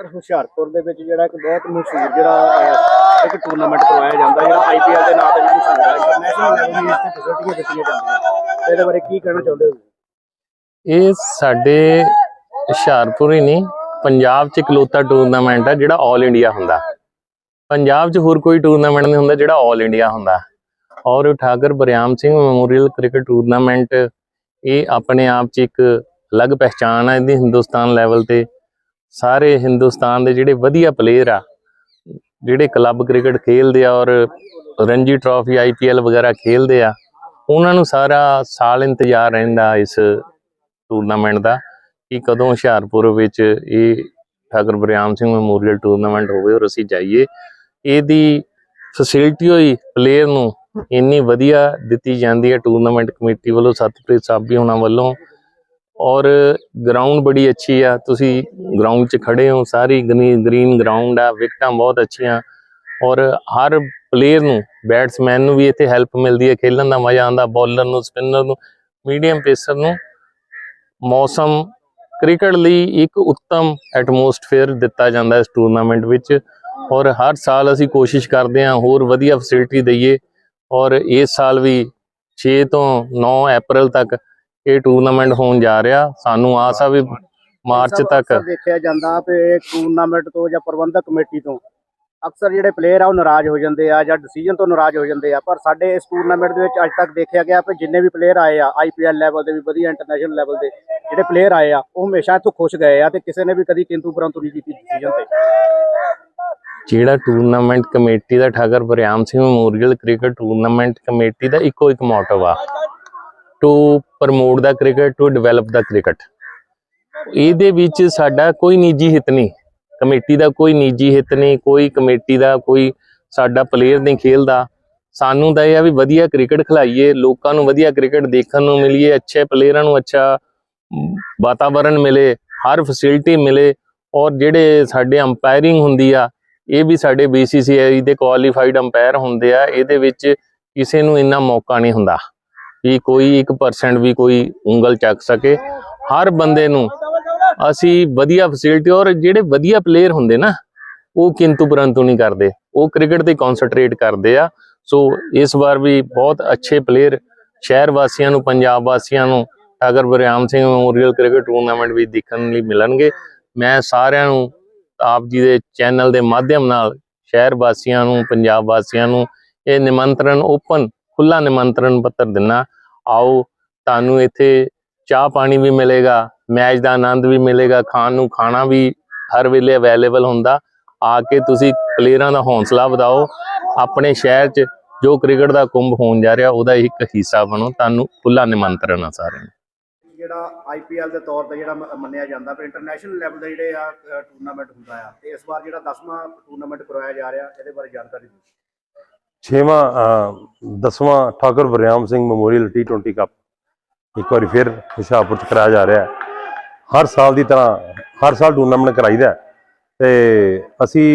Sir Hoshiarpur ਦੇ ਵਿੱਚ ਜਿਹੜਾ ਇੱਕ ਬਹੁਤ ਮਸ਼ਹੂਰ ਜਿਹੜਾ ਇੱਕ ਟੂਰਨਾਮੈਂਟ ਕਰਵਾਇਆ ਜਾਂਦਾ ਜਿਹੜਾ ਆਈਪੀਐਲ ਦੇ ਨਾਂ ਤੇ ਵੀ ਮਸ਼ਹੂਰ ਹੈ। ਇੰਟਰਨੈਸ਼ਨਲ ਲੈਵਲ ਦੀ ਇਸ ਫੈਸਿਲਿਟੀਆਂ ਦਿੱਤੀਆਂ ਜਾਂਦੀਆਂ ਤੇ ਇਹਦੇ ਬਾਰੇ ਕੀ ਕਹਿਣਾ ਚਾਹੁੰਦੇ ਹੋ? ਇਹ ਸਾਡੇ ਹੁਸ਼ਿਆਰਪੁਰ ਹੀ ਨਹੀਂ, ਪੰਜਾਬ 'ਚ ਇਕਲੌਤਾ ਟੂਰਨਾਮੈਂਟ ਹੈ ਜਿਹੜਾ 올 ਇੰਡੀਆ ਹੁੰਦਾ। ਪੰਜਾਬ 'ਚ ਹੋਰ ਕੋਈ ਟੂਰਨਾਮੈਂਟ ਨਹੀਂ ਹੁੰਦਾ ਜਿਹੜਾ 올 ਇੰਡੀਆ ਹੁੰਦਾ। ਔਰ Thakur Bariam Singh memorial cricket tournament ਇਹ ਆਪਣੇ ਆਪ 'ਚ ਇੱਕ ਅਲੱਗ ਪਹਿਚਾਣ ਹੈ ਇਹਦੀ ਹਿੰਦੁਸਤਾਨ ਲੈਵਲ ਤੇ। ਸਾਰੇ ਹਿੰਦੁਸਤਾਨ ਦੇ ਜਿਹੜੇ ਵਧੀਆ ਪਲੇਅਰ ਆ, ਜਿਹੜੇ ਕਲੱਬ ਕ੍ਰਿਕਟ ਖੇਲਦੇ ਆ ਔਰ ਰਣਜੀ ਟਰਾਫੀ ਆਈਪੀਐਲ ਵਗੈਰਾ ਖੇਲਦੇ ਆ, ਉਹਨਾਂ ਨੂੰ ਸਾਰਾ ਸਾਲ ਇੰਤਜ਼ਾਰ ਰਹਿੰਦਾ ਇਸ ਟੂਰਨਾਮੈਂਟ ਦਾ ਕਿ ਕਦੋਂ ਹੁਸ਼ਿਆਰਪੁਰ ਵਿੱਚ ਇਹ ਠਾਕੁਰ ਬਰਿਆਮ ਸਿੰਘ ਮੈਮੋਰੀਅਲ ਟੂਰਨਾਮੈਂਟ ਹੋਵੇ ਔਰ ਅਸੀਂ ਜਾਈਏ। ਇਹਦੀ ਫੈਸਿਲਿਟੀ ਹੋਈ ਪਲੇਅਰ ਨੂੰ ਇੰਨੀ ਵਧੀਆ ਦਿੱਤੀ ਜਾਂਦੀ ਹੈ ਟੂਰਨਾਮੈਂਟ ਕਮੇਟੀ ਵੱਲੋਂ, ਸਤਪ੍ਰੀਤ ਸਾਬੀ ਹੋਣਾ ਵੱਲੋਂ। ਔਰ ਗਰਾਊਂਡ ਬੜੀ ਅੱਛੀ ਆ। ਤੁਸੀਂ ਗਰਾਊਂਡ 'ਚ ਖੜੇ ਹੋ, ਸਾਰੀ ਗ੍ਰੀਨ ਗਰਾਊਂਡ ਆ, ਵਿਕਟਾਂ ਬਹੁਤ ਅੱਛੀਆਂ। ਔਰ ਹਰ ਪਲੇਅਰ ਨੂੰ ਬੈਟਸਮੈਨ ਨੂੰ ਵੀ ਇੱਥੇ ਹੈਲਪ ਮਿਲਦੀ ਹੈ ਖੇਲਣ ਦਾ ਮਜ਼ਾ ਆਉਂਦਾ ਬੋਲਰ ਨੂੰ ਸਪਿਨਰ ਨੂੰ ਮੀਡੀਅਮ ਪੇਸਰ ਨੂੰ। ਮੌਸਮ ਕ੍ਰਿਕਟ ਲਈ ਇੱਕ ਉੱਤਮ ਐਟਮੋਸਫੇਅਰ ਦਿੱਤਾ ਜਾਂਦਾ ਇਸ ਟੂਰਨਾਮੈਂਟ ਵਿੱਚ। ਔਰ ਹਰ ਸਾਲ ਅਸੀਂ ਕੋਸ਼ਿਸ਼ ਕਰਦੇ ਹਾਂ ਹੋਰ ਵਧੀਆ ਫੈਸਿਲਿਟੀ ਦਈਏ। ਔਰ ਇਸ ਸਾਲ ਵੀ 6 ਤੋਂ 9 ਅਪ੍ਰੈਲ ਤੱਕ ਇਹ ਟੂਰਨਾਮੈਂਟ ਹੋਣ ਜਾ ਰਿਹਾ ਸਾਨੂੰ ਆਸ ਆ ਵੀ ਮਾਰਚ ਤੱਕ। ਦੇਖਿਆ ਜਾਂਦਾ ਵੀ ਟੂਰਨਾਮੈਂਟ ਤੋਂ ਜਾਂ ਪ੍ਰਬੰਧਕ ਕਮੇਟੀ ਤੋਂ ਅਕਸਰ ਜਿਹੜੇ ਪਲੇਅਰ ਆ ਉਹ ਨਾਰਾਜ਼ ਹੋ ਜਾਂਦੇ ਆ ਜਾਂ ਡਿਸੀਜਨ ਤੋਂ ਨਾਰਾਜ਼ ਹੋ ਜਾਂਦੇ ਆ ਪਰ ਸਾਡੇ ਇਸ ਟੂਰਨਾਮੈਂਟ ਦੇ ਵਿੱਚ ਅੱਜ ਤੱਕ ਦੇਖਿਆ ਗਿਆ ਕਿ ਜਿੰਨੇ ਵੀ ਪਲੇਅਰ ਆਏ ਆ ਆਈਪੀਐਲ ਲੈਵਲ ਦੇ ਵੀ ਵਧੀਆ ਇੰਟਰਨੈਸ਼ਨਲ ਲੈਵਲ ਦੇ ਜਿਹੜੇ ਪਲੇਅਰ ਆਏ ਆ ਉਹ ਹਮੇਸ਼ਾ ਇੱਥੋਂ ਖੁਸ਼ ਗਏ ਆ ਤੇ ਕਿਸੇ ਨੇ ਵੀ ਕਦੀ ਕਿੰਤੂ ਪਰੰਤੂ ਨਹੀਂ ਕੀਤੀ ਡਿਸੀਜਨ ਤੇ। ਜਿਹੜਾ ਟੂਰਨਾਮੈਂਟ ਕਮੇਟੀ ਦਾ Thakur Bariam Singh memorial cricket tournament committee ਦਾ ਇੱਕੋ ਇੱਕ ਮੋਟਿਵ ਆ। To promote the cricket to develop the cricket ਇਹਦੇ ਵਿੱਚ ਸਾਡਾ ਕੋਈ ਨਿੱਜੀ ਹਿੱਤ ਨਹੀਂ। ਕਮੇਟੀ ਦਾ ਕੋਈ ਨਿੱਜੀ ਹਿੱਤ ਨਹੀਂ ਕੋਈ ਕਮੇਟੀ ਦਾ ਕੋਈ ਸਾਡਾ ਪਲੇਅਰ ਨਹੀਂ ਖੇਲਦਾ। ਸਾਨੂੰ ਤਾਂ ਇਹ ਆ ਵੀ ਵਧੀਆ ਕ੍ਰਿਕਟ ਖਿਲਾਈਏ ਲੋਕਾਂ ਨੂੰ ਵਧੀਆ ਕ੍ਰਿਕਟ ਦੇਖਣ ਨੂੰ ਮਿਲੀਏ ਅੱਛੇ ਪਲੇਅਰਾਂ ਨੂੰ ਅੱਛਾ ਮ, ਵਾਤਾਵਰਣ ਮਿਲੇ ਹਰ ਫੈਸਿਲਿਟੀ ਮਿਲੇ ਔਰ ਜਿਹੜੇ ਸਾਡੇ ਅੰਪਾਇਰਿੰਗ ਹੁੰਦੀ ਆ ਇਹ ਵੀ ਸਾਡੇ BCCI ਦੇ ਕੁਆਲੀਫਾਈਡ ਅੰਪਾਇਰ ਹੁੰਦੇ ਆ ਇਹਦੇ ਵਿੱਚ ਕਿਸੇ ਨੂੰ ਇੰਨਾ ਮੌਕਾ ਨਹੀਂ ਹੁੰਦਾ। ਵੀ ਕੋਈ 1% ਵੀ ਕੋਈ ਉਂਗਲ ਚੱਕ ਸਕੇ। ਹਰ ਬੰਦੇ ਨੂੰ ਅਸੀਂ ਵਧੀਆ ਫੈਸਿਲਿਟੀ ਔਰ ਜਿਹੜੇ ਵਧੀਆ ਪਲੇਅਰ ਹੁੰਦੇ ਨਾ, ਉਹ ਕਿੰਤੂ ਪਰੰਤੂ ਨਹੀਂ ਕਰਦੇ। ਉਹ ਕ੍ਰਿਕਟ ਤੇ ਕਨਸੈਂਟਰੇਟ ਕਰਦੇ ਆ। ਸੋ ਇਸ ਵਾਰ ਵੀ ਬਹੁਤ ਅੱਛੇ ਪਲੇਅਰ ਸ਼ਹਿਰ ਵਾਸੀਆਂ ਨੂੰ, ਪੰਜਾਬ ਵਾਸੀਆਂ ਨੂੰ ਅਗਰ Bariam Singh memorial cricket tournament ਵੀ ਦੇਖਣ ਲਈ ਮਿਲਣਗੇ। ਮੈਂ ਸਾਰਿਆਂ ਨੂੰ ਆਪ ਜੀ ਦੇ ਚੈਨਲ ਦੇ ਮਾਧਿਅਮ ਨਾਲ ਸ਼ਹਿਰ ਵਾਸੀਆਂ ਨੂੰ, ਪੰਜਾਬ ਵਾਸੀਆਂ ਨੂੰ ਇਹ ਨਿਮੰਤਰਣ ਓਪਨ ਖੁੱਲਾ ਨਿਮੰਤਰਣ ਪੱਤਰ ਦਿੰਨਾ। ਆਓ, ਤੁਹਾਨੂੰ ਇੱਥੇ ਚਾਹ ਪਾਣੀ ਵੀ ਮਿਲੇਗਾ, ਮੈਚ ਦਾ ਆਨੰਦ ਵੀ ਮਿਲੇਗਾ, ਖਾਣ ਨੂੰ ਖਾਣਾ ਵੀ ਹਰ ਵੇਲੇ ਅਵੇਲੇਬਲ ਹੁੰਦਾ। ਆ ਕੇ ਤੁਸੀਂ ਪਲੇਅਰਾਂ ਦਾ ਹੌਸਲਾ ਵਧਾਓ। ਆਪਣੇ ਸ਼ਹਿਰ 'ਚ ਜੋ ਕ੍ਰਿਕਟ ਦਾ ਕੁੰਭ ਹੋਣ ਜਾ ਰਿਹਾ, ਉਹਦਾ ਇੱਕ ਹਿੱਸਾ ਬਣੋ। ਤੁਹਾਨੂੰ ਖੁੱਲਾ ਨਿਮੰਤਰਣ ਆ ਸਾਰਿਆਂ ਨੂੰ। ਜਿਹੜਾ ਆਈਪੀਐਲ ਦੇ ਤੌਰ ਤੇ ਜਿਹੜਾ ਮੰਨਿਆ ਜਾਂਦਾ ਵੀ ਇੰਟਰਨੈਸ਼ਨਲ ਲੈਵਲ ਦੇ ਜਿਹੜੇ ਆ ਟੂਰਨਾਮੈਂਟ ਹੁੰਦਾ ਆ, ਤੇ ਇਸ ਵਾਰ ਜਿਹੜਾ 10ਵਾਂ ਟੂਰਨਾਮੈਂਟ ਕਰਵਾਇਆ ਜਾ ਰਿਹਾ, ਇਹਦੇ ਬਾਰੇ ਜਾਣਕਾਰੀ ਦਿਓ। ਛੇਵਾਂ ਅਹ, ਦਸਵਾਂ ਠਾਕੁਰ ਬਰਿਆਮ ਸਿੰਘ ਮੈਮੋਰੀਅਲ ਟੀ20 ਕੱਪ ਇੱਕ ਵਾਰੀ ਫਿਰ ਹੁਸ਼ਿਆਰਪੁਰ ਚ ਕਰਾਇਆ ਜਾ ਰਿਹਾ ਹਰ ਸਾਲ ਦੀ ਤਰ੍ਹਾਂ ਹਰ ਸਾਲ ਟੂਰਨਾਮੈਂਟ ਕਰਾਈਦਾ ਹੈ ਤੇ ਅਸੀਂ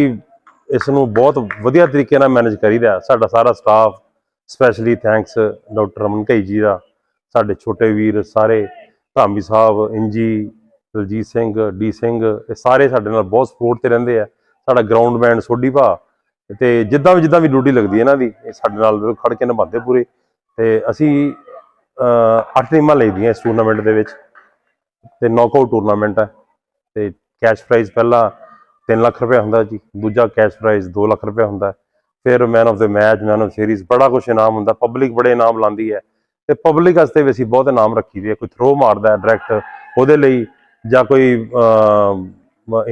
ਇਸ ਨੂੰ ਬਹੁਤ ਵਧੀਆ ਤਰੀਕੇ ਨਾਲ ਮੈਨੇਜ ਕਰੀਦਾ ਸਾਡਾ ਸਾਰਾ staff specially thanks doctor Raman Ghai ji ਦਾ ਸਾਡੇ ਛੋਟੇ ਵੀਰ ਸਾਰੇ ਧਾਮੀ ਸਾਹਿਬ ਇੰਜੀ ਦਲਜੀਤ ਸਿੰਘ ਡੀ ਸਿੰਘ ਇਹ ਸਾਰੇ ਸਾਡੇ ਨਾਲ ਬਹੁਤ ਸਪੋਰਟ ਤੇ ਰਹਿੰਦੇ ਆ। ਸਾਡਾ ਗਰਾਊਂਡ ਬੈਂਡ ਸੋਢੀ ਭਾ ਤੇ ਜਿੱਦਾਂ ਵੀ ਜਿੱਦਾਂ ਵੀ ਡਿਊਟੀ ਲੱਗਦੀ ਹੈ ਇਹਨਾਂ ਦੀ ਇਹ ਸਾਡੇ ਨਾਲ ਬਿਲਕੁਲ ਖੜ ਕੇ ਨਿਭਾਉਂਦੇ ਪੂਰੇ। ਤੇ ਅਸੀਂ ਅੱਠ ਟੀਮਾਂ ਲਈਦੀਆਂ ਇਸ ਟੂਰਨਾਮੈਂਟ ਦੇ ਵਿੱਚ। ਤੇ ਨੌਕਆਊਟ ਟੂਰਨਾਮੈਂਟ ਹੈ। ਤੇ ਕੈਸ਼ ਪ੍ਰਾਈਜ਼ ਪਹਿਲਾ 3 ਲੱਖ ਰੁਪਏ ਹੁੰਦਾ ਜੀ। ਦੂਜਾ ਕੈਸ਼ ਪ੍ਰਾਈਜ਼ 2 ਲੱਖ ਰੁਪਏ ਹੁੰਦਾ। ਫਿਰ man of the match man of series ਬੜਾ ਕੁਝ ਇਨਾਮ ਹੁੰਦਾ। ਪਬਲਿਕ ਬੜੇ ਇਨਾਮ ਲਾਉਂਦੀ ਹੈ। ਤੇ ਪਬਲਿਕ ਵਾਸਤੇ ਵੀ ਅਸੀਂ ਬਹੁਤ ਇਨਾਮ ਰੱਖੀ ਦੀ ਹੈ। ਕੋਈ ਥਰੋ ਮਾਰਦਾ ਹੈ ਡਾਇਰੈਕਟ ਉਹਦੇ ਲਈ ਜਾਂ ਕੋਈ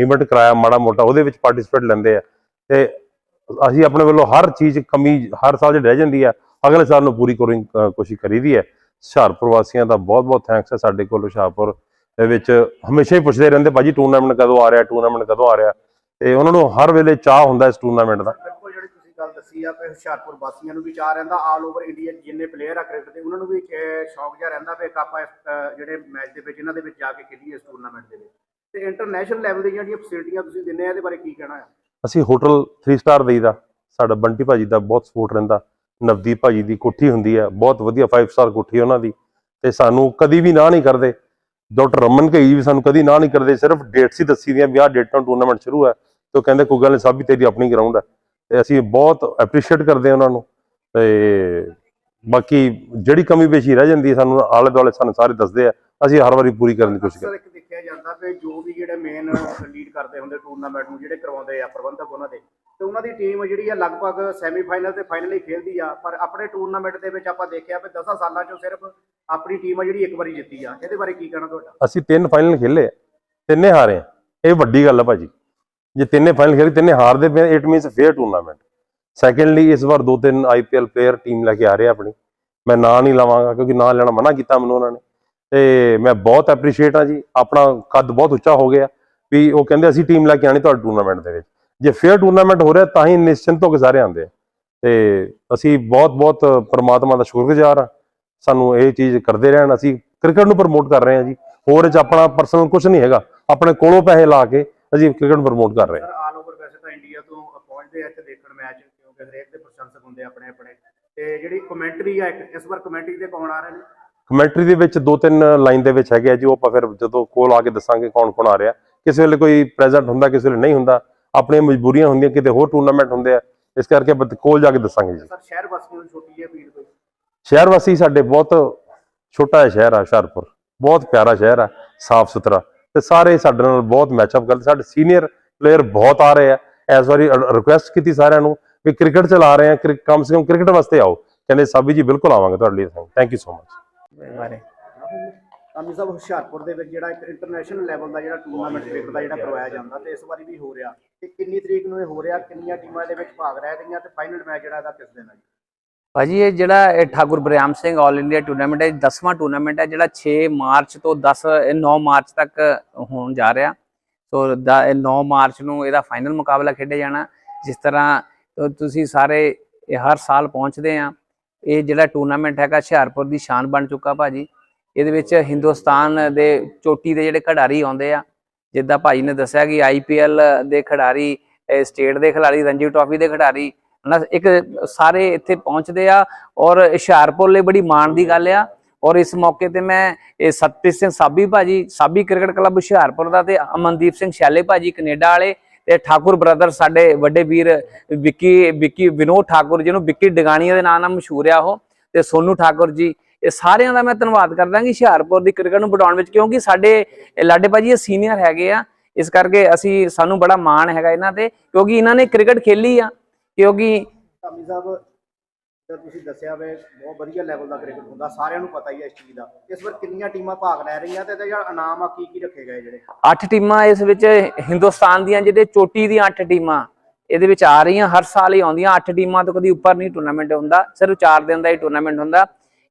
ਇਵੈਂਟ ਕਰਾਇਆ ਮਾੜਾ ਮੋਟਾ, ਉਹਦੇ ਵਿੱਚ ਪਾਰਟਿਸਿਪੇਟ ਲੈਂਦੇ ਆ। ਤੇ ਅਸੀਂ ਆਪਣੇ ਵੱਲੋਂ ਹਰ ਚੀਜ਼ ਕਮੀ ਹਰ ਸਾਲ ਜਿਹੜੀ ਰਹਿ ਜਾਂਦੀ ਹੈ, ਅਗਲੇ ਸਾਲ ਨੂੰ ਪੂਰੀ ਕਰਨ ਕੋਸ਼ਿਸ਼ ਕਰੀਦੀ ਹੈ। ਹੁਸ਼ਿਆਰਪੁਰ ਵਾਸੀਆਂ ਦਾ ਬਹੁਤ ਬਹੁਤ ਥੈਂਕਸ ਹੈ ਸਾਡੇ ਕੋਲ ਹੁਸ਼ਿਆਰਪੁਰ ਦੇ ਵਿੱਚ। ਹਮੇਸ਼ਾ ਹੀ ਪੁੱਛਦੇ ਰਹਿੰਦੇ, ਭਾਜੀ ਟੂਰਨਾਮੈਂਟ ਕਦੋਂ ਆ ਰਿਹਾ? ਟੂਰਨਾਮੈਂਟ ਕਦੋਂ ਆ ਰਿਹਾ? ਤੇ ਉਹਨਾਂ ਨੂੰ ਹਰ ਵੇਲੇ ਚਾਹ ਹੁੰਦਾ ਇਸ ਟੂਰਨਾਮੈਂਟ ਦਾ। ਬਿਲਕੁਲ ਜਿਹੜੀ ਤੁਸੀਂ ਗੱਲ ਦੱਸੀ ਆ ਕਿ ਹੁਸ਼ਿਆਰਪੁਰ ਵਾਸੀਆਂ ਨੂੰ ਵੀ ਚਾਹ ਰਹਿੰਦਾ ਆਲ ਓਵਰ ਇੰਡੀਆ ਜਿੰਨੇ ਪਲੇਅਰ ਆ ਕ੍ਰਿਕਟ ਦੇ, ਉਹਨਾਂ ਨੂੰ ਵੀ ਸ਼ੌਕ ਜਿਹਾ ਰਹਿੰਦਾ ਵੀ ਆਪਾਂ ਜਿਹੜੇ ਮੈਚ ਦੇ ਵਿੱਚ, ਇਹਨਾਂ ਦੇ ਵਿੱਚ ਜਾ ਕੇ ਖੇਡੀਏ ਇਸ ਟੂਰਨਾਮੈਂਟ ਦੇ ਵਿੱਚ। ਤੇ ਇੰਟਰਨੈਸ਼ਨਲ ਲੈਵਲ ਦੀਆਂ ਜਿਹੜੀਆਂ ਫੈਸਿਲਿਟੀਆਂ ਤੁਸੀਂ ਦਿੰਦੇ ਆ, ਇਹਦੇ ਬਾਰੇ ਕੀ ਕਹਿਣਾ ਹੈ ਅਸੀਂ ਹੋਟਲ 3 ਸਟਾਰ ਦੇਈਦਾ ਸਾਡਾ ਬੰਟੀ ਭਾਜੀ ਦਾ ਬਹੁਤ ਸਪੋਰਟ ਰਹਿੰਦਾ। ਨਵਦੀਪ ਭਾਜੀ ਦੀ ਕੋਠੀ ਹੁੰਦੀ ਹੈ। ਬਹੁਤ ਵਧੀਆ 5 ਸਟਾਰ ਕੋਠੀ ਉਹਨਾਂ ਦੀ। ਤੇ ਸਾਨੂੰ ਕਦੀ ਵੀ ਨਾ ਨਹੀਂ ਕਰਦੇ। ਡਾਕਟਰ ਰਮਨ ਕਈ ਵੀ ਸਾਨੂੰ ਕਦੀ ਨਾ ਨਹੀਂ ਕਰਦੇ। ਸਿਰਫ ਡੇਟਸ ਹੀ ਦੱਸੀ ਦੀਆਂ ਵੀ ਆਹ ਡੇਟਾਂ ਟੂਰਨਾਮੈਂਟ ਸ਼ੁਰੂ ਹੈ। ਤੇ ਉਹ ਕਹਿੰਦੇ ਕੋਈ ਗੱਲ ਨਹੀਂ, ਸਭ ਵੀ ਤੇਰੀ ਆਪਣੀ ਗਰਾਊਂਡ ਹੈ। ਤੇ ਅਸੀਂ ਬਹੁਤ ਐਪਰੀਸ਼ੀਏਟ ਕਰਦੇ ਹਾਂ ਉਹਨਾਂ ਨੂੰ। ਤੇ ਬਾਕੀ ਜਿਹੜੀ ਕਮੀ ਪੇਸ਼ੀ ਰਹਿ ਜਾਂਦੀ ਹੈ, ਸਾਨੂੰ ਆਲੇ ਦੁਆਲੇ ਸਾਨੂੰ ਸਾਰੇ ਦੱਸਦੇ ਆ। ਅਸੀਂ ਹਰ ਵਾਰੀ ਪੂਰੀ ਕਰਨ ਦੀ ਕੋਸ਼ਿਸ਼ ਕਰਦੇ ਜਾਂਦਾ ਵੀ ਜੋ ਵੀ ਜਿਹੜੇ ਮੇਨ ਲੀਡ ਕਰਦੇ ਹੁੰਦੇ ਟੂਰਨਾਮੈਂਟ ਨੂੰ, ਜਿਹੜੇ ਕਰਵਾਉਂਦੇ ਆ ਪ੍ਰਬੰਧਕ ਉਹਨਾਂ ਦੇ, ਤੇ ਉਹਨਾਂ ਦੀ ਟੀਮ ਜਿਹੜੀ ਆ ਲਗਭਗ ਸੈਮੀਫਾਈਨਲ ਤੇ ਫਾਈਨਲ ਹੀ ਖੇਡਦੀ ਆ, ਪਰ ਆਪਣੇ ਟੂਰਨਾਮੈਂਟ ਦੇ ਵਿੱਚ ਆਪਾਂ ਦੇਖਿਆ ਵੀ 10 ਸਾਲਾਂ ਚੋਂ ਸਿਰਫ ਆਪਣੀ ਟੀਮ ਆ ਜਿਹੜੀ ਇੱਕ ਵਾਰੀ ਜਿੱਤੀ ਆ। ਇਹਦੇ ਬਾਰੇ ਕੀ ਕਹਿਣਾ ਤੁਹਾਡਾ? ਅਸੀਂ ਤਿੰਨ ਫਾਈਨਲ ਖੇਲੇ ਤਿੰਨੇ ਹਾਰੇ ਆ। ਇਹ ਵੱਡੀ ਗੱਲ ਆ ਭਾਜੀ। ਜੇ ਤਿੰਨੇ ਫਾਈਨਲ ਖੇਲੇ, ਤਿੰਨੇ ਹਾਰਦੇ ਪਏ it means fair tournament secondly ਇਸ ਵਾਰ ਦੋ ਤਿੰਨ ਆਈਪੀਐਲ ਪਲੇਅਰ ਟੀਮ ਲੈ ਕੇ ਆ ਰਹੇ ਆਪਣੀ। ਮੈਂ ਨਾਂ ਨਹੀਂ ਲਵਾਂਗਾ, ਕਿਉਂਕਿ ਨਾਂ ਲੈਣਾ ਮਨਾ ਕੀਤਾ ਮੈਨੂੰ ਉਹਨਾਂ ਨੇ। ਤੇ ਮੈਂ ਬਹੁਤ ਐਪਰੀਸ਼ੀਏਟ ਆ ਜੀ। ਆਪਣਾ ਕੱਦ ਬਹੁਤ ਉੱਚਾ ਹੋ ਗਿਆ ਵੀ ਉਹ ਕਹਿੰਦੇ ਅਸੀਂ ਟੀਮ ਲੈ ਕੇ ਆਣੀ ਤੁਹਾਡੇ ਟੂਰਨਾਮੈਂਟ ਦੇ ਵਿੱਚ। ਜੇ ਫੇਅਰ ਟੂਰਨਾਮੈਂਟ ਹੋ ਰਿਹਾ ਤਾਂ ਹੀ ਨਿਸ਼ਚਿੰਤ ਹੋ ਕੇ ਸਾਰੇ ਆਉਂਦੇ ਆ। ਤੇ ਅਸੀਂ ਬਹੁਤ ਬਹੁਤ ਪ੍ਰਮਾਤਮਾ ਦਾ ਸ਼ੁਕਰਗੁਜ਼ਾਰ ਆ ਸਾਨੂੰ ਇਹ ਚੀਜ਼ ਕਰਦੇ ਰਹਿਣ। ਅਸੀਂ ਕ੍ਰਿਕਟ ਨੂੰ ਪ੍ਰਮੋਟ ਕਰ ਰਹੇ ਹਾਂ ਜੀ। ਹੋਰ ਇਹ 'ਚ ਆਪਣਾ ਪਰਸਨਲ ਕੁਝ ਨਹੀਂ ਹੈਗਾ। ਆਪਣੇ ਕੋਲੋਂ ਪੈਸੇ ਲਾ ਕੇ ਅਸੀਂ ਕ੍ਰਿਕਟ ਨੂੰ ਪ੍ਰਮੋਟ ਕਰ ਰਹੇ ਹਾਂ। ਆਲ ਓਵਰ ਵੈਸੇ ਤਾਂ ਇੰਡੀਆ ਤੋਂ ਪਹੁੰਚਦੇ ਆ ਇੱਥੇ ਦੇਖਣ ਮੈਚ, ਕਿਉਂਕਿ ਹਰੇਕ ਦੇ ਪ੍ਰਸ਼ੰਸਕ ਹੁੰਦੇ ਆਪਣੇ ਆਪਣੇ ਤੇ ਜਿਹੜੀ ਕਮੈਂਟਰੀ ਆ ਇਸ ਵਾਰ ਕਮੈਂਟਰੀ ਤੇ ਕੌਣ ਆ ਰਹੇ ਨੇ? ਕਮੈਂਟਰੀ ਦੇ ਵਿੱਚ ਦੋ ਤਿੰਨ ਲਾਈਨ ਦੇ ਵਿੱਚ ਹੈਗੇ ਆ ਜੀ ਉਹ ਆਪਾਂ ਫਿਰ ਜਦੋਂ ਕੋਲ ਆ ਕੇ ਦੱਸਾਂਗੇ ਕੌਣ ਕੌਣ ਆ ਰਿਹਾ। ਕਿਸੇ ਵੇਲੇ ਕੋਈ ਪ੍ਰੈਜ਼ੈਂਟ ਹੁੰਦਾ ਕਿਸੇ ਵੇਲੇ ਨਹੀਂ ਹੁੰਦਾ। ਆਪਣੀਆਂ ਮਜਬੂਰੀਆਂ ਹੁੰਦੀਆਂ ਕਿਤੇ ਹੋਰ ਟੂਰਨਾਮੈਂਟ ਹੁੰਦੇ ਆ। ਇਸ ਕਰਕੇ ਕੋਲ ਜਾ ਕੇ ਦੱਸਾਂਗੇ ਜੀ। ਸਰ ਸ਼ਹਿਰ ਵਾਸੀਆਂ ਨੂੰ ਛੋਟੀ ਜਿਹੀ ਅਪੀਲ ਕੋਈ? ਸ਼ਹਿਰ ਵਾਸੀ ਸਾਡੇ ਬਹੁਤ ਛੋਟਾ ਜਿਹਾ ਸ਼ਹਿਰ ਆ ਹੁਸ਼ਿਆਰਪੁਰ। ਬਹੁਤ ਪਿਆਰਾ ਸ਼ਹਿਰ ਆ ਸਾਫ਼ ਸੁਥਰਾ। ਤੇ ਸਾਰੇ ਸਾਡੇ ਨਾਲ ਬਹੁਤ ਮੈਚਅਪ ਕਰਦੇ ਸਾਡੇ ਸੀਨੀਅਰ ਪਲੇਅਰ ਬਹੁਤ ਆ ਰਹੇ ਆ। ਇਸ ਵਾਰੀ ਰਿਕੁਐਸਟ ਕੀਤੀ ਸਾਰਿਆਂ ਨੂੰ ਵੀ ਕ੍ਰਿਕਟ ਚਲਾ ਰਹੇ ਆ ਕਮ ਸੇ ਕਮ ਕ੍ਰਿਕਟ ਵਾਸਤੇ ਆਓ। ਕਹਿੰਦੇ ਸਾਬੀ ਜੀ ਬਿਲਕੁਲ ਆਵਾਂਗੇ ਤੁਹਾਡੇ ਲਈ ਥੈਂਕ ਯੂ ਸੋ ਮਚ ਬਾਰੇ। ਅਮੀ ਸਾਹਿਬ ਹੁਸ਼ਿਆਰਪੁਰ ਦੇ ਵਿੱਚ ਜਿਹੜਾ ਇੱਕ ਇੰਟਰਨੈਸ਼ਨਲ ਲੈਵਲ ਦਾ ਜਿਹੜਾ ਟੂਰਨਾਮੈਂਟ ਕ੍ਰਿਕਟ ਦਾ ਜਿਹੜਾ ਕਰਵਾਇਆ ਜਾਂਦਾ ਤੇ ਇਸ ਵਾਰੀ ਵੀ ਹੋ ਰਿਹਾ। ਤੇ ਕਿੰਨੀ ਤਰੀਕ ਨੂੰ ਇਹ ਹੋ ਰਿਹਾ? ਕਿੰਨੀਆਂ ਟੀਮਾਂ ਇਹਦੇ ਵਿੱਚ ਭਾਗ ਲੈ ਰਹੀਆਂ ਤੇ ਫਾਈਨਲ ਮੈਚ ਜਿਹੜਾ ਇਹਦਾ ਕਿਸ ਦਿਨ ਹੈ ਜੀ? ਭਾਜੀ ਇਹ ਜਿਹੜਾ ਇਹ ਠਾਕੁਰ ਬਰਿਆਮ ਸਿੰਘ 올 ਇੰਡੀਆ ਟੂਰਨਾਮੈਂਟ ਹੈ 10ਵਾਂ ਟੂਰਨਾਮੈਂਟ ਹੈ ਜਿਹੜਾ 6 ਮਾਰਚ ਤੋਂ 10 ਇਹ 9 ਮਾਰਚ ਤੱਕ ਹੋਣ ਜਾ ਰਿਹਾ। ਸੋ ਦਾ- ਇਹ 9 ਮਾਰਚ ਨੂੰ ਇਹਦਾ ਫਾਈਨਲ ਮੁਕਾਬਲਾ ਖੇਡਿਆ ਜਾਣਾ। ਜਿਸ ਤਰ੍ਹਾਂ ਤੁਸੀਂ ਸਾਰੇ ਇਹ ਹਰ ਸਾਲ ਪਹੁੰਚਦੇ ਆ। ਇਹ ਜਿਹੜਾ ਟੂਰਨਾਮੈਂਟ ਹੈਗਾ ਹੁਸ਼ਿਆਰਪੁਰ ਦੀ ਸ਼ਾਨ ਬਣ ਚੁੱਕਾ ਭਾਜੀ। ਇਹਦੇ ਵਿੱਚ ਹਿੰਦੁਸਤਾਨ ਦੇ ਚੋਟੀ ਦੇ ਜਿਹੜੇ ਖਿਡਾਰੀ ਆਉਂਦੇ ਆ, ਜਿੱਦਾਂ ਭਾਈ ਨੇ ਦੱਸਿਆ ਕਿ ਆਈਪੀਐਲ ਦੇ ਖਿਡਾਰੀ ਸਟੇਟ ਦੇ ਖਿਡਾਰੀ ਰਣਜੀ ਟਰਾਫੀ ਦੇ ਖਿਡਾਰੀ, ਹਨਾ, ਇੱਕ ਸਾਰੇ ਇੱਥੇ ਪਹੁੰਚਦੇ ਆ ਔਰ ਹੁਸ਼ਿਆਰਪੁਰ ਲਈ ਬੜੀ ਮਾਣ ਦੀ ਗੱਲ ਆ। ਔਰ ਇਸ ਮੌਕੇ ਤੇ ਮੈਂ ਇਹ ਸਤਪ੍ਰੀਤ ਸਿੰਘ ਸਾਬੀ ਭਾਜੀ, ਸਾਬੀ ਕ੍ਰਿਕਟ ਕਲੱਬ ਹੁਸ਼ਿਆਰਪੁਰ ਦਾ ਤੇ ਅਮਨਦੀਪ ਸਿੰਘ ਸ਼ੈਲੇ ਭਾਜੀ ਕੈਨੇਡਾ ਵਾਲੇ ਤੇ ਠਾਕੁਰ ਬ੍ਰਦਰ ਸਾਡੇ ਵੱਡੇ ਵੀਰ ਵਿੱਕੀ ਵਿੱਕੀ ਵਿਨੋਦ ਠਾਕੁਰ, ਜਿਹਨੂੰ ਵਿੱਕੀ ਡਗਾਣੀਆਂ ਦੇ ਨਾਂ ਨਾਲ ਮਸ਼ਹੂਰ ਆ ਉਹ ਤੇ ਸੋਨੂ ਠਾਕੁਰ ਜੀ, ਇਹ ਸਾਰਿਆਂ ਦਾ ਮੈਂ ਧੰਨਵਾਦ ਕਰਦਾ ਕਿ ਹੁਸ਼ਿਆਰਪੁਰ ਦੀ ਕ੍ਰਿਕਟ ਨੂੰ ਵਧਾਉਣ ਵਿੱਚ, ਕਿਉਂਕਿ ਸਾਡੇ ਲਾਡੇ ਭਾਜੀ ਇਹ ਸੀਨੀਅਰ ਹੈਗੇ ਆ, ਇਸ ਕਰਕੇ ਅਸੀਂ ਸਾਨੂੰ ਬੜਾ ਮਾਣ ਹੈਗਾ ਇਹਨਾਂ ਤੇ, ਕਿਉਂਕਿ ਇਹਨਾਂ ਨੇ ਕ੍ਰਿਕਟ ਖੇਲੀ ਆ, ਕਿਉਂਕਿ ਅਮੀ ਸਾਹਿਬ ਜਦ ਤੁਸੀਂ ਦੱਸਿਆ ਵੇ, ਬਹੁਤ ਵਧੀਆ ਲੈਵਲ ਦਾ ਕ੍ਰਿਕਟ ਹੁੰਦਾ, ਸਾਰਿਆਂ ਨੂੰ ਪਤਾ ਹੀ ਹੈ ਇਸ ਚੀਜ਼ ਦਾ। ਇਸ ਵਾਰ ਕਿੰਨੀਆਂ ਟੀਮਾਂ ਭਾਗ ਲੈ ਰਹੀਆਂ ਤੇ ਇਹਦਾ ਜਿਹੜਾ ਇਨਾਮ ਆ ਕੀ ਕੀ ਰੱਖੇ ਗਏ ਜਿਹੜੇ? ਅੱਠ ਟੀਮਾਂ ਇਸ ਵਿੱਚ, ਹਿੰਦੁਸਤਾਨ ਦੀਆਂ ਜਿਹੜੇ ਚੋਟੀ ਦੀਆਂ ਅੱਠ ਟੀਮਾਂ, ਇਹਦੇ ਵਿੱਚ ਆ ਰਹੀਆਂ, ਹਰ ਸਾਲ ਹੀ ਆਉਂਦੀਆਂ। ਅੱਠ ਟੀਮਾਂ ਤੋਂ ਕਦੀ ਉੱਪਰ ਨਹੀਂ ਟੂਰਨਾਮੈਂਟ ਹੁੰਦਾ, ਸਿਰਫ 4 ਦਿਨ ਦਾ ਹੀ ਟੂਰਨਾਮੈਂਟ ਹੁੰਦਾ।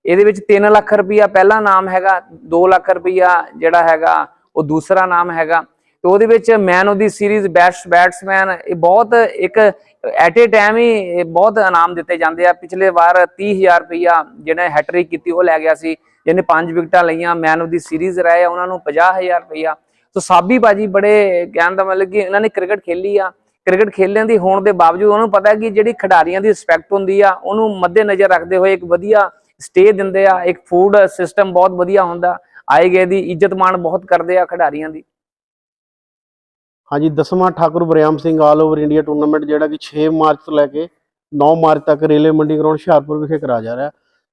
ਇਹਦੇ ਵਿੱਚ 3 ਲੱਖ ਰੁਪਇਆ ਪਹਿਲਾ ਨਾਮ ਹੈਗਾ 2 ਲੱਖ ਰੁਪਇਆ ਜਿਹੜਾ ਹੈਗਾ, ਉਹ ਦੂਸਰਾ ਨਾਮ ਹੈਗਾ। ਤੇ ਉਹਦੇ ਵਿੱਚ man of the series best batsman ਇਹ ਬਹੁਤ ਇੱਕ ਐਟ ਏ ਟਾਈਮ ਹੀ ਇਹ ਬਹੁਤ ਇਨਾਮ ਦਿੱਤੇ ਜਾਂਦੇ ਆ। ਪਿਛਲੇ ਵਾਰ 30000 ਰੁਪਈਆ ਜਿਹਨੇ ਹੈਟ੍ਰਿਕ ਕੀਤੀ, ਉਹ ਲੈ ਗਿਆ ਸੀ। ਜਿਹਨੇ ਪੰਜ ਵਿਕਟਾਂ ਲਈਆਂ ਮੈਨ ਆਫ ਦੀ ਸੀਰੀਜ਼ ਰਹੇ ਉਹਨਾਂ ਨੂੰ 50000 ਰੁਪਈਆ। ਸੋ ਸਾਬੀ ਬਾਜੀ ਬੜੇ ਕਹਿਣ ਦਾ ਮਤਲਬ ਕਿ ਇਹਨਾਂ ਨੇ ਕ੍ਰਿਕਟ ਖੇਲੀ ਆ। ਕ੍ਰਿਕਟ ਖੇਲਣ ਦੀ ਹੋਣ ਦੇ ਬਾਵਜੂਦ ਉਹਨੂੰ ਪਤਾ ਕਿ ਜਿਹੜੀ ਖਿਡਾਰੀਆਂ ਦੀ ਰਿਸਪੈਕਟ ਹੁੰਦੀ ਆ, ਉਹਨੂੰ ਮੱਦੇ ਨਜ਼ਰ ਰੱਖਦੇ ਹੋਏ ਇੱਕ ਵਧੀਆ ਸਟੇ ਦਿੰਦੇ ਆ। ਇੱਕ ਫੂਡ ਸਿਸਟਮ ਬਹੁਤ ਵਧੀਆ ਹੁੰਦਾ। ਆਏ ਗਏ ਦੀ ਇੱਜ਼ਤ ਮਾਣ ਬਹੁਤ ਕਰਦੇ ਆ ਖਿਡਾਰੀਆਂ ਦੀ। ਹਾਂਜੀ, ਦਸਵਾਂ Thakur Bariam Singh all over India tournament ਜਿਹੜਾ ਕਿ 6 ਮਾਰਚ ਤੋਂ ਲੈ ਕੇ 9 ਮਾਰਚ ਤੱਕ ਰੇਲੇ ਮੰਡੀ ਗਰਾਊਂਡ ਹੁਸ਼ਿਆਰਪੁਰ ਵਿਖੇ ਕਰਾਇਆ ਜਾ ਰਿਹਾ।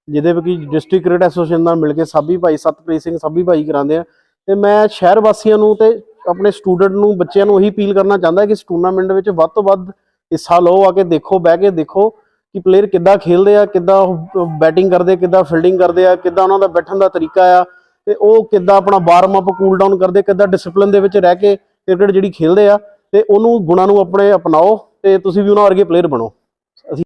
ਜਿਹਦੇ ਵਿੱਚ ਕਿ ਡਿਸਟ੍ਰਿਕਟ ਕ੍ਰਿਕਟ ਐਸੋਸੀਏਸ਼ਨ ਨਾਲ ਮਿਲ ਕੇ ਸਾਬੀ ਭਾਈ ਸਤਪ੍ਰੀਤ ਸਿੰਘ ਸਾਬੀ ਭਾਈ ਕਰਾਉਂਦੇ ਆ। ਤੇ ਮੈਂ ਸ਼ਹਿਰ ਵਾਸੀਆਂ ਨੂੰ ਤੇ ਆਪਣੇ ਸਟੂਡੈਂਟ ਨੂੰ, ਬੱਚਿਆਂ ਨੂੰ ਇਹੀ ਅਪੀਲ ਕਰਨਾ ਚਾਹੁੰਦਾ ਕਿ ਇਸ ਟੂਰਨਾਮੈਂਟ ਵਿੱਚ ਵੱਧ ਤੋਂ ਵੱਧ ਹਿੱਸਾ ਲਓ, ਆ ਕੇ ਦੇਖੋ, ਬਹਿ ਕੇ ਦੇਖੋ ਕਿ ਪਲੇਅਰ ਕਿੱਦਾਂ ਖੇਲਦੇ ਆ, ਕਿੱਦਾਂ ਉਹ ਬੈਟਿੰਗ ਕਰਦੇ, ਕਿੱਦਾਂ ਫੀਲਡਿੰਗ ਕਰਦੇ ਆ, ਕਿੱਦਾਂ ਉਹਨਾਂ ਦਾ ਬੈਠਣ ਦਾ ਤਰੀਕਾ ਆ, ਤੇ ਉਹ ਕਿੱਦਾਂ ਆਪਣਾ ਵਾਰਮ ਅਪ ਕੂਲ ਡਾਊਨ ਕਰਦੇ, ਕਿੱਦਾਂ ਡਿਸਪਲਿਨ ਦੇ ਵਿੱਚ ਰਹਿ ਕੇ ਕ੍ਰਿਕਟ ਜਿਹੜੀ ਖੇਲਦੇ ਆ, ਤੇ ਉਹਨੂੰ ਗੁਣਾਂ ਨੂੰ ਆਪਣੇ ਅਪਣਾਓ ਤੇ ਤੁਸੀਂ ਵੀ ਉਹਨਾਂ ਵਰਗੇ ਪਲੇਅਰ ਬਣੋ।